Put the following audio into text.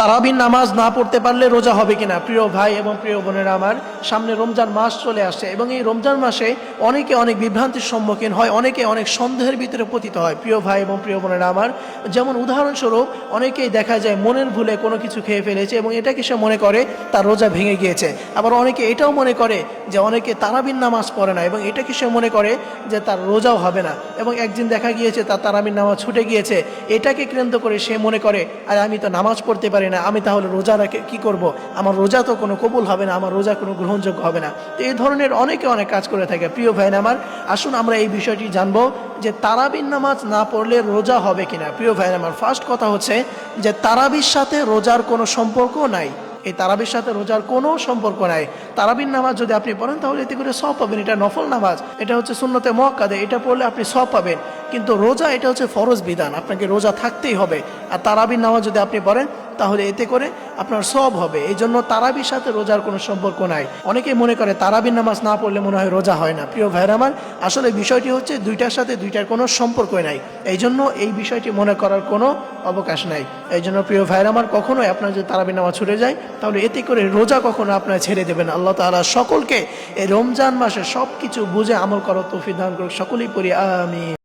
তারাবির নামাজ না পড়তে পারলে রোজা হবে কিনা? প্রিয় ভাই এবং প্রিয় বোনেরা আমার, সামনে রমজান মাস চলে আসছে এবং এই রমজান মাসে অনেকে অনেক বিভ্রান্তির সম্মুখীন হয়, অনেকে অনেক সন্দেহের ভিতরে পতিত হয়। প্রিয় ভাই এবং প্রিয় বোনেরা আমার, যেমন উদাহরণস্বরূপ, অনেকেই দেখা যায় মনের ভুলে কোনো কিছু খেয়ে ফেলেছে এবং এটাকে সে মনে করে? তার রোজা ভেঙে গিয়েছে। আবার অনেকে এটাও মনে করে যে অনেকে তারাবির নামাজ পড়ে না এবং এটাকে সে মনে করে যে তার রোজাও হবে না? এবং একদিন দেখা গিয়েছে তার তারাবির নামাজ ছুটে গিয়েছে। এটাকে কেন্দ্র করে সে মনে করে, আর আমি তো নামাজ পড়তে পারি না, আমি তাহলে রোজা রাখে, কি করব? আমার রোজা তো কোনো কবুল হবে না, আমার রোজা কোনো গ্রহণযোগ্য হবে না। তো এই ধরনের অনেকে অনেক কাজ করে থাকে। প্রিয় ভাইন আমার, আসুন আমরা এই বিষয়টি জানব যে তারাবির নামাজ না পড়লে রোজা হবে কিনা। প্রিয় ভাইন আমার ফার্স্ট কথা হচ্ছে যে তারাবির সাথে রোজার কোনো সম্পর্ক নাই। এই তারাবির সাথে রোজার কোনো সম্পর্ক নাই। তারাবির নামাজ যদি আপনি পড়েন, তাহলে এতে করে সব পাবেন। এটা নফল নামাজ। এটা হচ্ছে শূন্যতে মক্কাদে এটা পড়লে আপনি সব পাবেন। কিন্তু রোজা, এটা হচ্ছে ফরজ বিধান। আপনাকে রোজা থাকতেই হবে। আর তারাবির নামাজ যদি আপনি পড়েন তাহলে এতে করে আপনার সব হবে। এই জন্য তারাবির সাথে রোজার কোনো সম্পর্ক নাই। অনেকেই মনে করে তারাবির নামাজ না পড়লে মনে হয় রোজা হয় না। প্রিয় ভাইয়ের আমার, আসলে বিষয়টি হচ্ছে দুইটার সাথে দুইটার কোনো সম্পর্ক নাই। এই জন্য এই বিষয়টি মনে করার কোনো অবকাশ নাই। এই জন্য প্রিয় ভাইয়ের আমার, কখনোই আপনার যদি তারাবির নামাজ ছুটে যায়, তাহলে এতে করে রোজা কখনো আপনার ছেড়ে দেবেন আল্লাহ তাআলা সকলকে এই রমজান মাসে সব কিছু বুঝে আমল করার তৌফিক দান করুক। সকলেই পড়ি আমি